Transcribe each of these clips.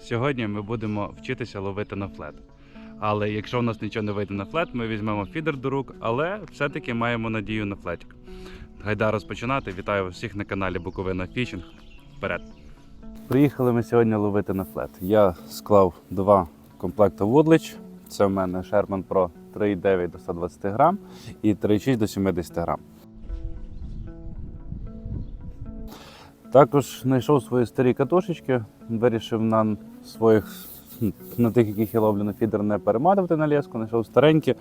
Сьогодні ми будемо вчитися ловити на флет. Але якщо у нас нічого не вийде на флет, ми візьмемо фідер до рук, але все-таки маємо надію на флетик. Гайда розпочинати. Вітаю вас всіх на каналі Буковина Фішинг. Вперед! Приїхали ми сьогодні ловити на флет. Я склав два комплекти Woodlich. Це в мене Sherman Pro 3,9 до 120 грам і 3,6 до 70 грам. Також знайшов свої старі катушечки, вирішив на своїх, на тих, яких я ловлю на фідер, не перематувати на леску, знайшов старенькі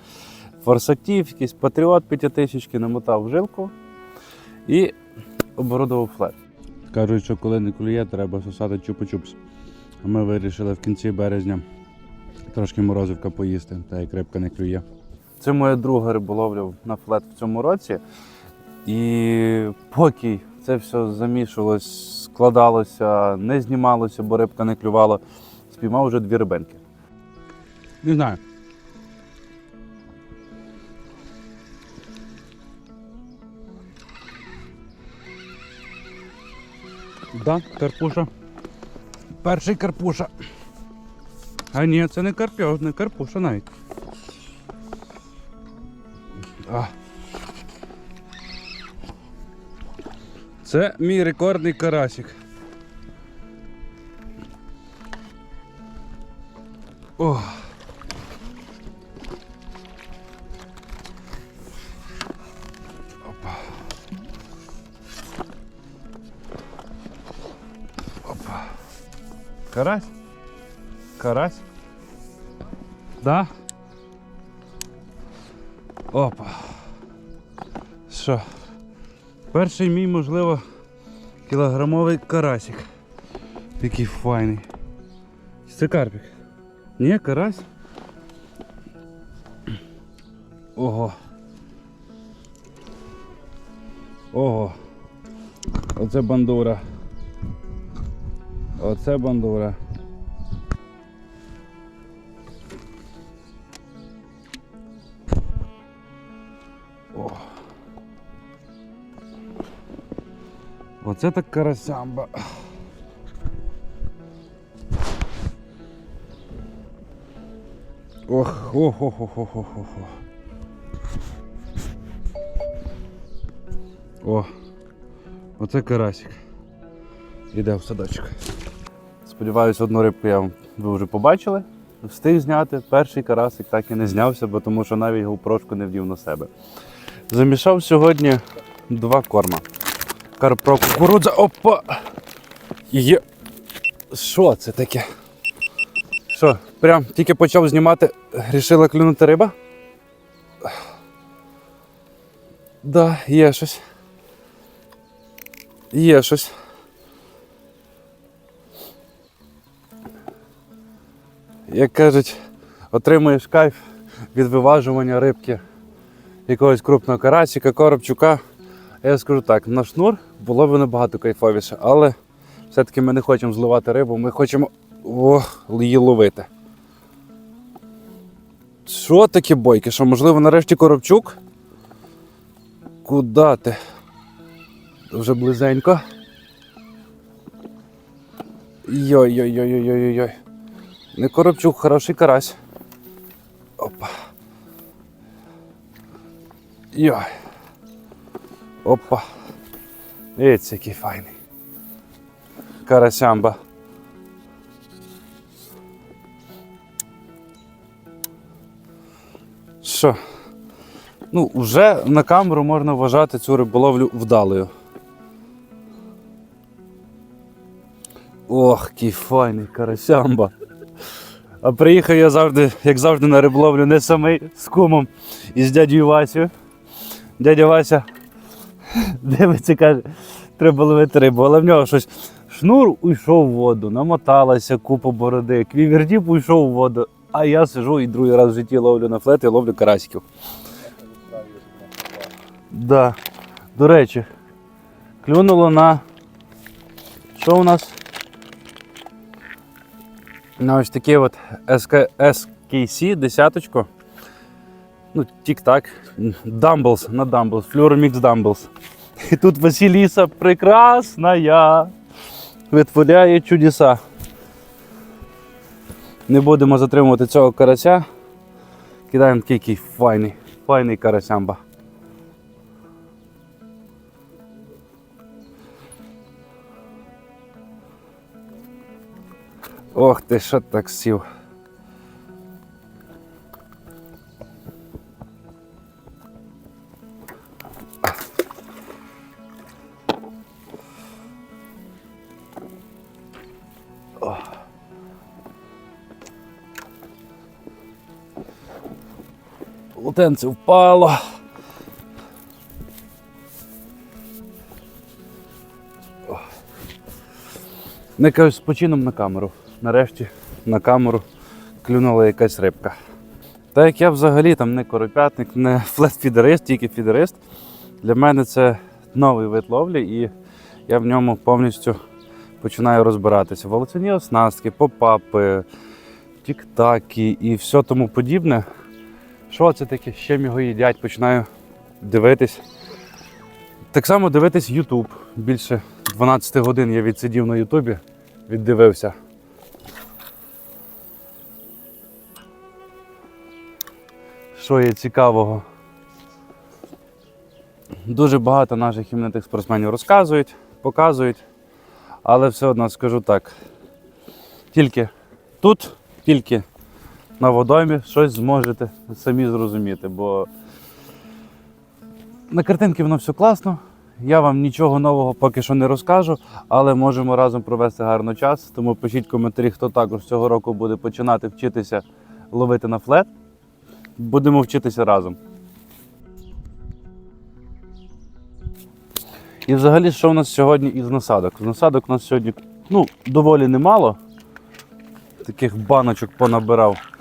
форсактив, якийсь патріот 5000, намотав в жилку і оборудував флет. Кажуть, що коли не клює, треба сосати чупа-чупс. А ми вирішили в кінці березня трошки морозивка поїсти, та як рибка не клює. Це моя друга риболовля на флет в цьому році. І поки це все замішувалось, складалося, не знімалося, бо рибка не клювала, спіймав вже дві рибинки. Не знаю. Да, карпуша. Перший карпуша. А ні, це не карпьо, не карпуша навіть. А. Це мій рекордний карасик. О. Опа. Опа. Карась? Карась? Да? Опа. Що? Перший мій, можливо, кілограмовий карасик. Який файний. Це карпік. Ні, карась. Ого. Ого. Оце бандура. Оце бандура. Оце так карасямба. Ох, ох, ох, ох, ох, ох, ох. О, оце карасик. Іде в садочок. Сподіваюсь, одну рибку я ви вже побачили. Встиг зняти. Перший карасик так і не знявся, бо тому що навіть GoPro не вдів на себе. Замішав сьогодні два корма. Карпро кукурудза. Опа! Є. Що це таке? Що, прям тільки почав знімати, рішила клюнути риба? Да, є щось. Є щось. Як кажуть, отримуєш кайф від виважування рибки якогось крупного карасика, коробчука. Я скажу так, на шнур було б набагато кайфовіше, але все-таки ми не хочемо зливати рибу, ми хочемо о, її ловити. Що таке бойки? Що, можливо, нарешті коробчук? Куда ти? Вже близенько. Йой-йой-йой-йой-йой-йой. Не коробчук, хороший карась. Опа. Йой. Опа. Дивіться, який файний. Карасямба. Що? Ну, вже на камеру можна вважати цю риболовлю вдалою. Ох, який файний карасямба. А приїхав я завжди, як завжди, на риболовлю не самий з кумом і з дядю Васю. Дядя Вася дивиться, каже, треба ловити рибу, але в нього щось. Шнур уйшов в воду, намоталася купа бороди, квівердіп уйшов в воду, а я сижу і другий раз в житті ловлю на флет і ловлю карасиків. Да. До речі, клюнуло на. Що у нас? На ось такий от SK, SKC десяточку. Ну, тік-так. Dumbles на Dumbles, Fluoromix Dumbles. І тут Василіса прекрасна витворяє чудеса. Не будемо затримувати цього карася. Кидаємо такий файний, файний карасямба. Ох ти, що так сів. Полотенце впало. Не кажу, з почином на камеру. Нарешті на камеру клюнула якась рибка. Та як я взагалі там не коропятник, не флет-фідерист, тільки фідерист. Для мене це новий вид ловлі, і я в ньому повністю починаю розбиратися. Волоцюні оснастки, попапи, тік-таки і все тому подібне. Що це таке? з чим його їдять? Починаю дивитись. Так само дивитись YouTube. Більше 12 годин я відсидів на Ютубі, віддивився. Що є цікавого? Дуже багато наших іменитих спортсменів розказують, показують, але все одно скажу так. Тільки тут, тільки на водоймі щось зможете самі зрозуміти, бо на картинки воно все класно. Я вам нічого нового поки що не розкажу, але можемо разом провести гарно час. Тому пишіть коментарі, хто також цього року буде починати вчитися ловити на флет. Будемо вчитися разом. І взагалі, що у нас сьогодні із насадок? З насадок у нас сьогодні ну, доволі немало. Таких баночок понабирав.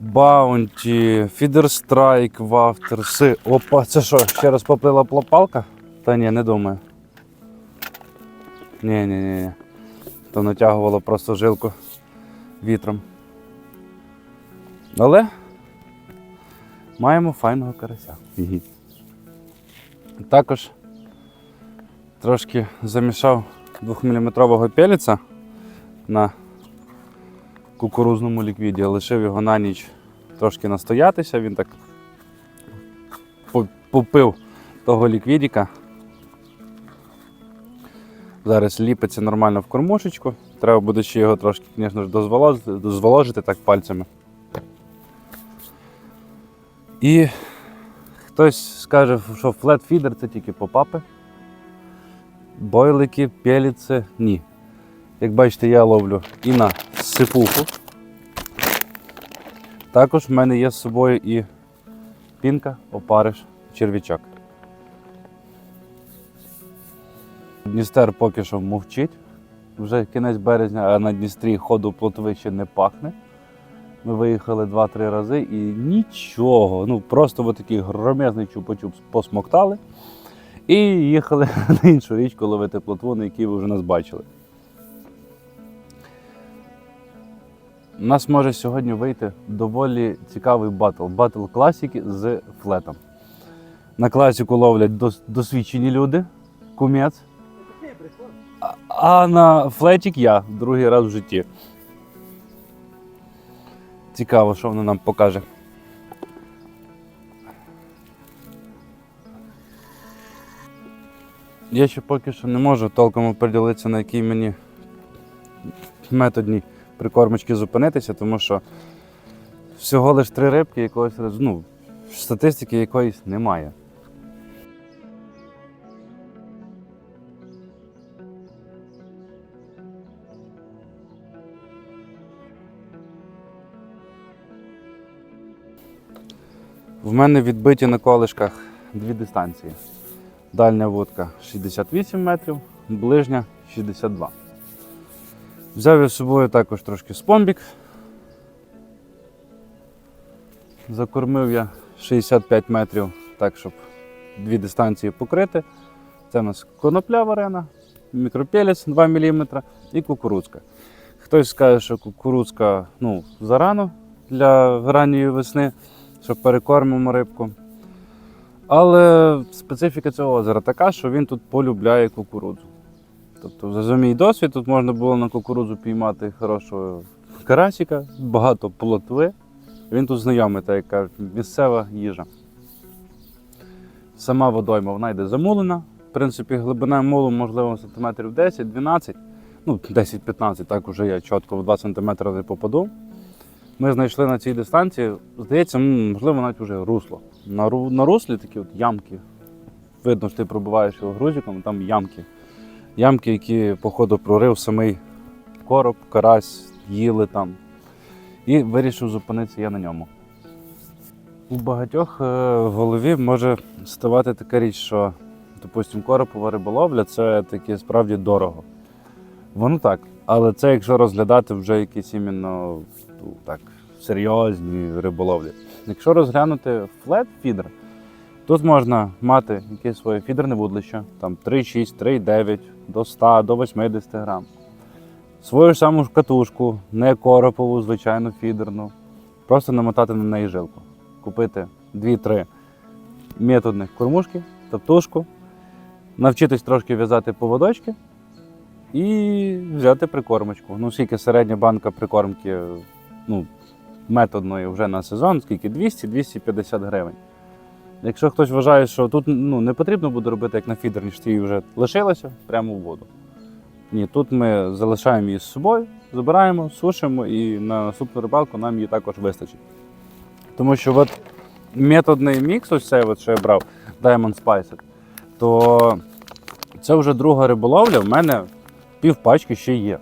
Баунті, Фідерстрайк, Вафтерси. Опа, це що, ще раз поплила плопалка? Та ні, не думаю. Ні, ні, ні, ні. То натягувало просто жилку вітром. Але маємо файного карася. Гі. Також трошки замішав 2-мм пеліця на кукурузному ліквіді, лишив його на ніч трошки настоятися, він так попив того ліквідіка. Зараз ліпиться нормально в кормушечку. Треба буде ще його трошки, звісно ж, дозволожити, так пальцями. І хтось скаже, що флет-фідер це тільки попапи. Бойлики, пеліці ні. Як бачите, я ловлю і на сипуху. Також в мене є з собою і пінка, опариш, черв'ячок. Дністер поки що мовчить. Вже кінець березня, а на Дністрі ходу плотви ще не пахне. Ми виїхали 2-3 рази і нічого. Ну просто от такий громезний чупа-чуп посмоктали. І їхали на іншу річку ловити плотву, на якій ви вже нас бачили. У нас може сьогодні вийти доволі цікавий батл. Батл класики з флетом. На класику ловлять дос- досвідчені люди, кумець. А- на флетік я другий раз в житті. Цікаво, що воно нам покаже. Я ще поки що не можу толком оприділитися, на якій мені методній прикормочки зупинитися, тому що всього лиш три рибки якогось ну, статистики якоїсь немає. В мене відбиті на колишках дві дистанції. Дальня вудка 68 метрів, ближня 62. Взяв я з собою також трошки спомбік. Закормив я 65 метрів, так, щоб дві дистанції покрити. Це у нас конопля варена, мікропелець 2 мм і кукурудзка. Хтось скаже, що кукурудзка ну, зарано для ранньої весни, що перекормимо рибку. Але специфіка цього озера така, що він тут полюбляє кукурудзу. Тобто, за мій досвід, тут можна було на кукурудзу піймати хорошого карасика, багато плотви. Він тут знайомий, так як кажуть, місцева їжа. Сама водойма вона йде замулена. В принципі, глибина мулу, можливо, сантиметрів 10-12, ну 10-15, так вже я чітко в 2 см не попаду. Ми знайшли на цій дистанції, здається, можливо, навіть вже русло. На руслі такі от ямки. Видно, що ти пробиваєш його грузиком, там ямки. Ямки, які, походу, прорив самий короб, карась, їли там. І вирішив зупинитися я на ньому. У багатьох е, в голові може ставати така річ, що, допустимо, коропова риболовля це таке справді дорого. Воно так. Але це якщо розглядати вже якісь іменно ну, так, серйозні риболовлі. Якщо розглянути флет фідер, тут можна мати якесь своє фідерне вудлище, там 3,6, 3,9, до 100, до 80 грам. Свою ж саму ж катушку, не коропову, звичайну фідерну. Просто намотати на неї жилку. Купити 2-3 методних кормушки, топтушку, навчитись трошки в'язати поводочки і взяти прикормочку. Ну, скільки середня банка прикормки ну, методної вже на сезон, скільки 200-250 гривень. Якщо хтось вважає, що тут ну, не потрібно буде робити як на фідерні, що її вже лишилося прямо в воду. Ні, тут ми залишаємо її з собою, забираємо, сушимо і на наступну рибалку нам її також вистачить. Тому що от методний мікс, ось цей, от, що я брав, Diamond Spice, то це вже друга риболовля, в мене пів пачки ще є.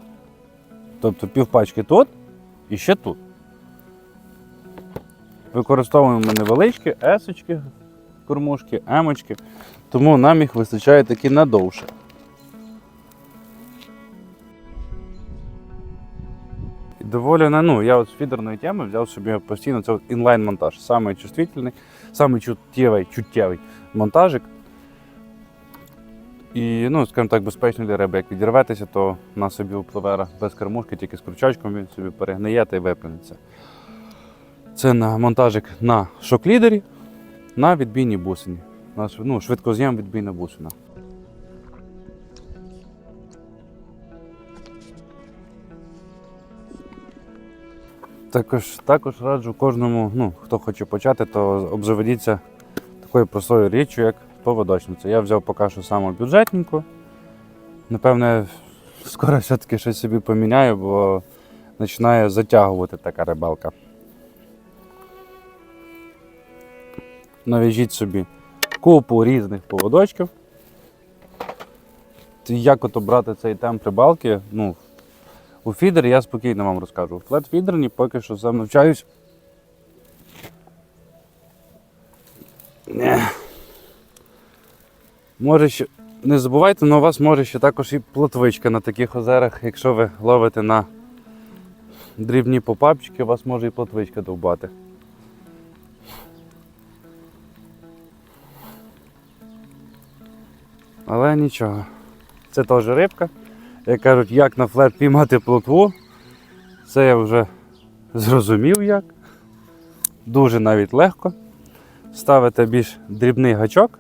Тобто пів пачки тут і ще тут. Використовуємо невеличкі есочки, кормушки, емочки, тому нам їх вистачає таки надовше. Доволі ну, я от з фідерної теми взяв собі постійно це інлайн-монтаж. Самий чувствительний, самий чуттєвий, чуттєвий монтажик. І, ну, скажімо так, безпечно для риби. Як відірветеся, то на собі впливе без кормушки, тільки з крючочком він собі перегниє та й виплюнеться. Це на монтажик на шок-лідері, на відбійній бусині. На шв- ну, швидкоз'єм відбійна бусина. Також, також раджу кожному, ну, хто хоче почати, то обзаведіться такою простою річчю, як поводочниця. Я взяв поки що саму бюджетненьку. Напевне, скоро все-таки щось собі поміняю, бо починає затягувати така рибалка. Нав'яжіть собі купу різних поводочків. Як ото брати цей темп рибалки, ну, у фідер я спокійно вам розкажу. У флет-фідерні поки що сам навчаюсь. Не. Може ще. Не забувайте, але у вас може ще також і плотвичка на таких озерах. Якщо ви ловите на дрібні попапчики, у вас може і плотвичка довбати. Але нічого. Це теж рибка. Як кажуть, як на флет піймати плотву. Це я вже зрозумів як. Дуже навіть легко. Ставите більш дрібний гачок.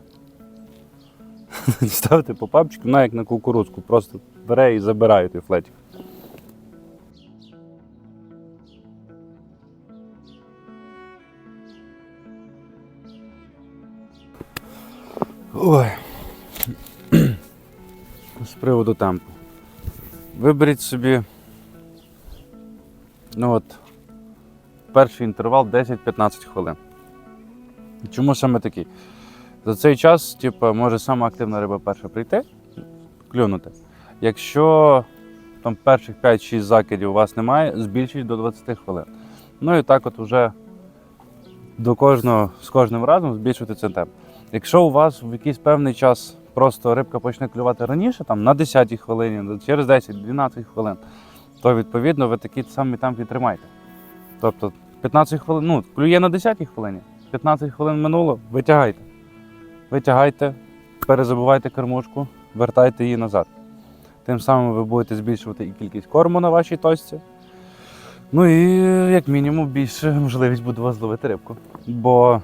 Ставите по папчику, на як на кукурудзку, просто бере і забирає той флетик. Ой. Приводу темпу. Виберіть собі. Ну от, перший інтервал 10-15 хвилин. Чому саме такий? За цей час, типу, може сама активна риба перша прийти, клюнути. Якщо там перших 5-6 закидів у вас немає, збільшіть до 20 хвилин. Ну і так от вже до кожного, з кожним разом збільшуйте цей темп. Якщо у вас в якийсь певний час просто рибка почне клювати раніше, там на 10 хвилині, через 10-12 хвилин, то відповідно ви такий самий темп і тримаєте. Тобто 15 хвилин, ну, клює на 10 хвилині, 15 хвилин минуло, витягайте. Витягайте, перезабувайте кормушку, вертайте її назад. Тим самим ви будете збільшувати і кількість корму на вашій точці. Ну і як мінімум більше можливість буде вас зловити рибку. Бо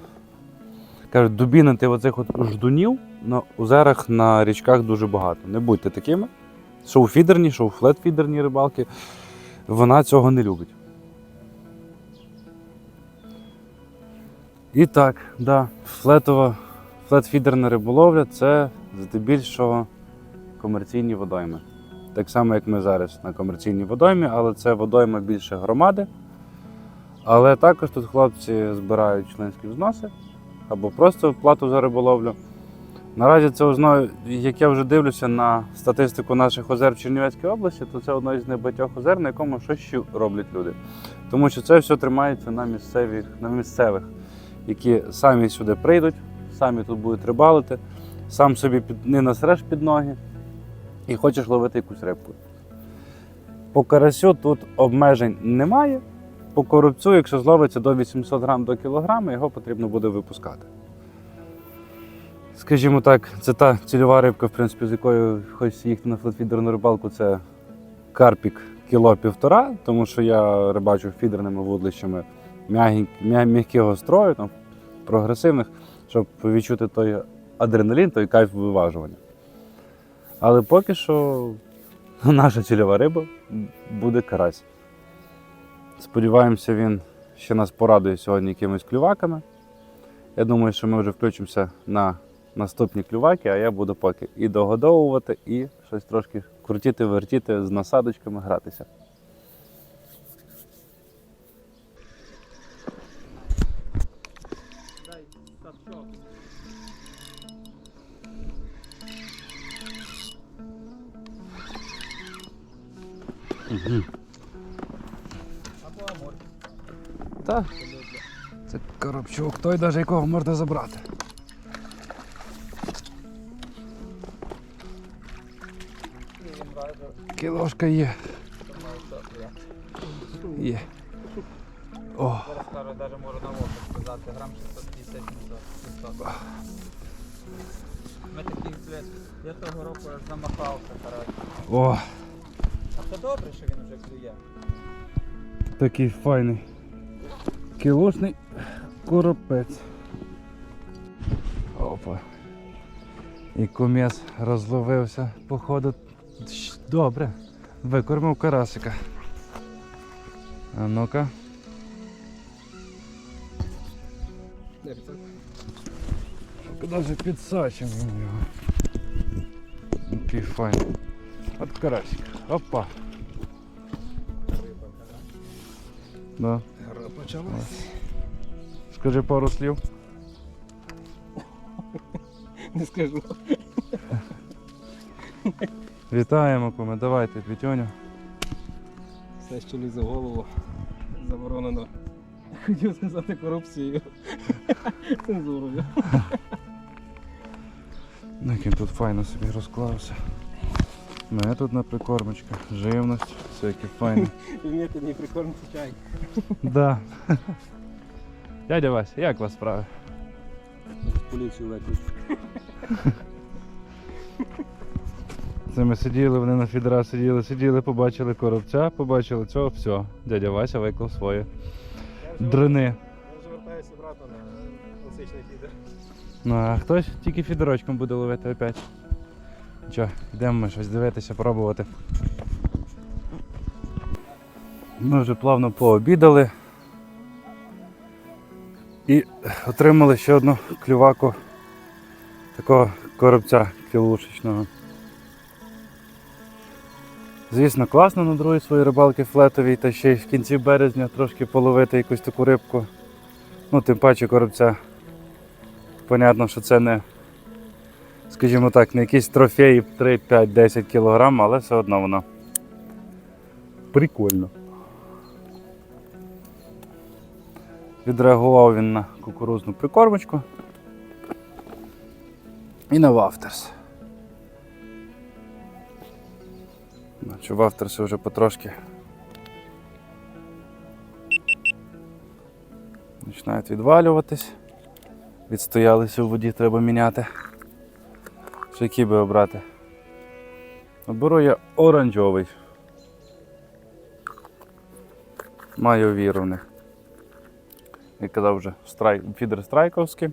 Кажуть, дубінити оцих от ждунів на озерах на річках дуже багато. Не будьте такими. Що у фідерні, що флетфідерні рибалки. Вона цього не любить. І так, да, флетова, флетфідерна риболовля це здебільшого комерційні водойми. Так само, як ми зараз на комерційній водоймі, але це водойми більше громади. Але також тут хлопці збирають членські взноси або просто плату за риболовлю. Наразі це одно, як я вже дивлюся на статистику наших озер в Чернівецькій області, то це одне з небагатьох озер, на якому щось роблять люди. Тому що це все тримається на місцевих, на місцевих, які самі сюди прийдуть, самі тут будуть рибалити, сам собі під, не насреш під ноги і хочеш ловити якусь рибку. По карасю тут обмежень немає. По коробцю, якщо зловиться до 800 грам до кілограма, його потрібно буде випускати. Скажімо так, це та цільова рибка, в принципі, з якою хочеться їхати на флетфідерну рибалку, це карпік кіло півтора, тому що я рибачу фідерними вудлищами м'якого строю, там, прогресивних, щоб відчути той адреналін, той кайф виважування. Але поки що наша цільова риба буде карась. Сподіваємося, він ще нас порадує сьогодні якимись клюваками. Я думаю, що ми вже включимося на наступні клюваки, а я буду поки і догодовувати, і щось трошки крутіти, вертіти з насадочками, гратися. Так. Це коробчук, той навіть якого можна забрати. Кілошка є. Є. О, Зараз кажу, навіть можу на око сказати, грам 650 700. Ми такий цвіт. Я того року аж замахався, коротше. о, А це добре, що він вже клює. такий файний. Кілошний коропець. Опа. І кумес розловився, походу. Добре. Викормив карасика. А ну-ка. Даже підсачимо його. Який файний. От карасик. Опа. Да. Гра. Скажи пару слів. Не скажу. Вітаємо, куме, давайте, Вітюню. Все, що лізе в голову, заборонено. Хотів сказати корупцією. Цензурою. Ну, як він тут файно собі розклався. Мене тут на прикормочках, живність, все яке файне. Вміти не прикормити чай. Да. Дядя Вася, як у вас справи? Поліцію викличу. Це ми сиділи, вони на фідера сиділи, сиділи, побачили коробця, побачили цього, все. Дядя Вася виклав своє дрини. Я вже вертаюся обратно на класичний фідер. Ну а хтось тільки фідерочком буде ловити опять. Нічого, йдемо ми щось дивитися, пробувати. Ми вже плавно пообідали і отримали ще одну клюваку такого коробця кілушечного. Звісно, класно на другій своїй рибалки флетовій, та ще й в кінці березня трошки половити якусь таку рибку. Ну, тим паче коробця. Понятно, що це не, скажімо так, не якийсь трофей 3, 5, 10 кг, але все одно воно прикольно. Відреагував він на кукурузну прикормочку і на вафтерс. Значить, вафтерси вже потрошки починають відвалюватись. Відстоялися у воді, треба міняти. Що який би обрати? Оберу я оранжовий. Маю віру в них як казав вже, страйк, фідер страйковський,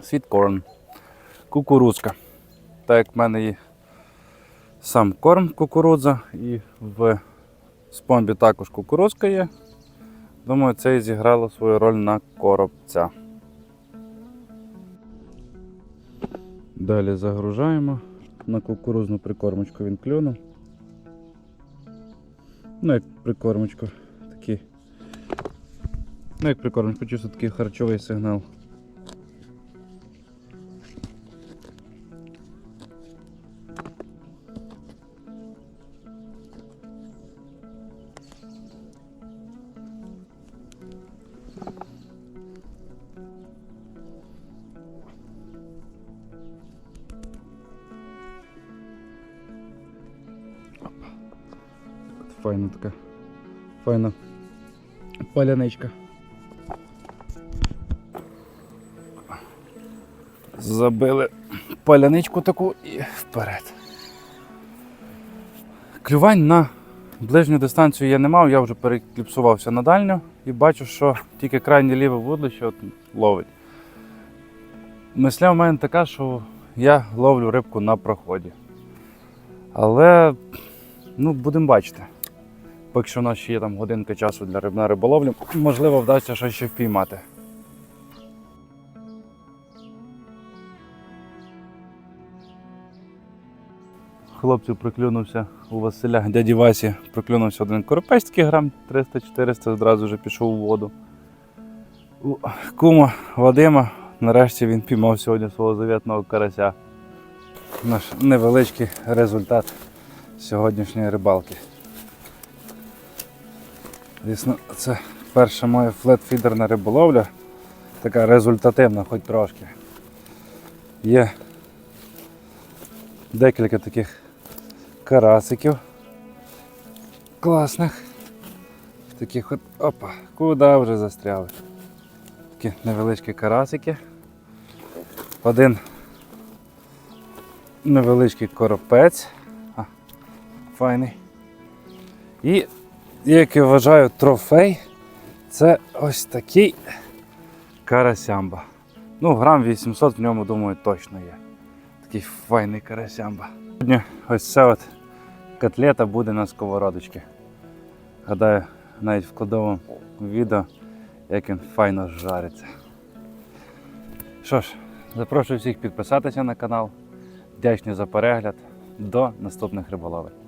світкорн, кукурудзка. Так як в мене є сам корм кукурудза і в спомбі також кукурудзка є. Думаю, це і зіграло свою роль на коробця. Далі загружаємо на кукурузну прикормочку він клюнув. Ну, як прикормочку. Ну, як прикормочку, чисто такий харчовий сигнал. Файна така. Файна паляничка. Забили паляничку таку і вперед. Клювань на ближню дистанцію я не мав, я вже перекліпсувався на дальню і бачу, що тільки крайнє ліве вудлище ловить. Мисля в мене така, що я ловлю рибку на проході. Але ну, будемо бачити. Поки що у нас ще є там годинка часу для рибної риболовлі, можливо, вдасться щось ще впіймати. Хлопців приклюнувся у Василя дяді Васі, приклюнувся один коропець, такий грам 300-400, одразу вже пішов у воду. У кума Вадима, нарешті він піймав сьогодні свого завітного карася. Наш невеличкий результат сьогоднішньої рибалки. Звісно, це перша моя флетфідерна риболовля. Така результативна, хоч трошки. Є декілька таких карасиків класних. Таких от опа, куди вже застряли. Такі невеличкі карасики. Один невеличкий коропець. А, файний. І як я вважаю, трофей це ось такий карасямба. Ну, грам 800 в ньому, думаю, точно є. Такий файний карасямба. Сьогодні ось ця от котлета буде на сковородочці. Гадаю, навіть вкладовому відео, як він файно жариться. Що ж, запрошую всіх підписатися на канал. Вдячний за перегляд. До наступних риболовів.